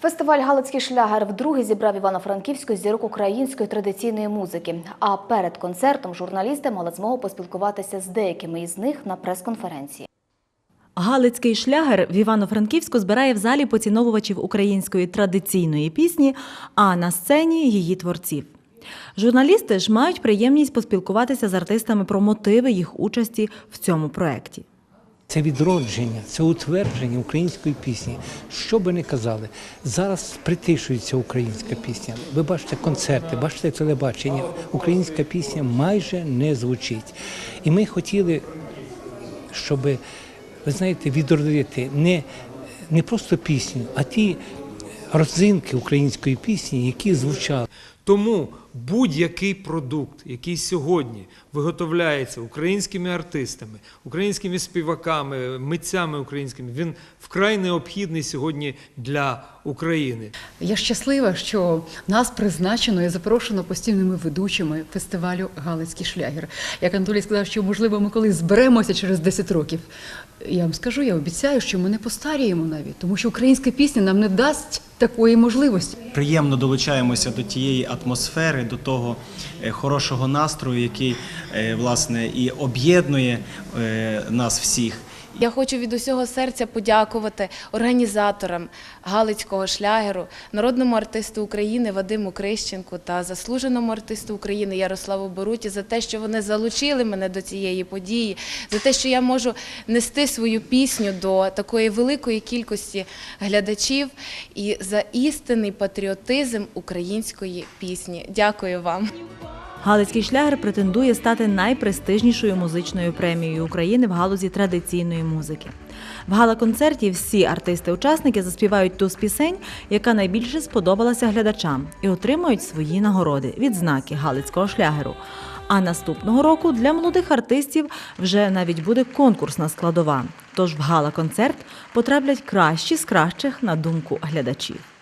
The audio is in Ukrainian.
Фестиваль Галицький шлягер вдруге зібрав Івано-Франківську зірок української традиційної музики. А перед концертом журналісти мали змогу поспілкуватися з деякими із них на прес-конференції. Галицький шлягер в Івано-Франківську збирає в залі поціновувачів української традиційної пісні, а на сцені її творців. Журналісти ж мають приємність поспілкуватися з артистами про мотиви їх участі в цьому проєкті. Це відродження, це утвердження української пісні. Що би не казали, зараз притишується українська пісня. Ви бачите концерти, бачите телебачення. Українська пісня майже не звучить. І ми хотіли, щоб, ви знаєте, відродити не, не просто пісню, а ті родзинки української пісні, які звучали. Тому будь-який продукт, який сьогодні виготовляється українськими артистами, українськими співаками, митцями українськими, він вкрай необхідний сьогодні для України. Я щаслива, що нас призначено і запрошено постійними ведучими фестивалю Галицький шлягер. Як Анатолій сказав, що можливо ми колись зберемося через 10 років. Я вам скажу, я обіцяю, що ми не постаріємо навіть, тому що українська пісня нам не дасть такої можливості. приємно долучаємося до тієї атмосфери, до того е, хорошого настрою, який е, власне і об'єднує е, нас всіх. Я хочу від усього серця подякувати організаторам Галицького шлягеру, народному артисту України Вадиму Крищенку та заслуженому артисту України Ярославу Боруті за те, що вони залучили мене до цієї події, за те, що я можу нести свою пісню до такої великої кількості глядачів і за істинний патріотизм української пісні. Дякую вам. Галицький шлягер претендує стати найпрестижнішою музичною премією України в галузі традиційної музики. В гала-концерті всі артисти-учасники заспівають ту з пісень, яка найбільше сподобалася глядачам, і отримають свої нагороди відзнаки Галицького шлягеру. А наступного року для молодих артистів вже навіть буде конкурсна складова. Тож в гала-концерт потраплять кращі з кращих на думку глядачів.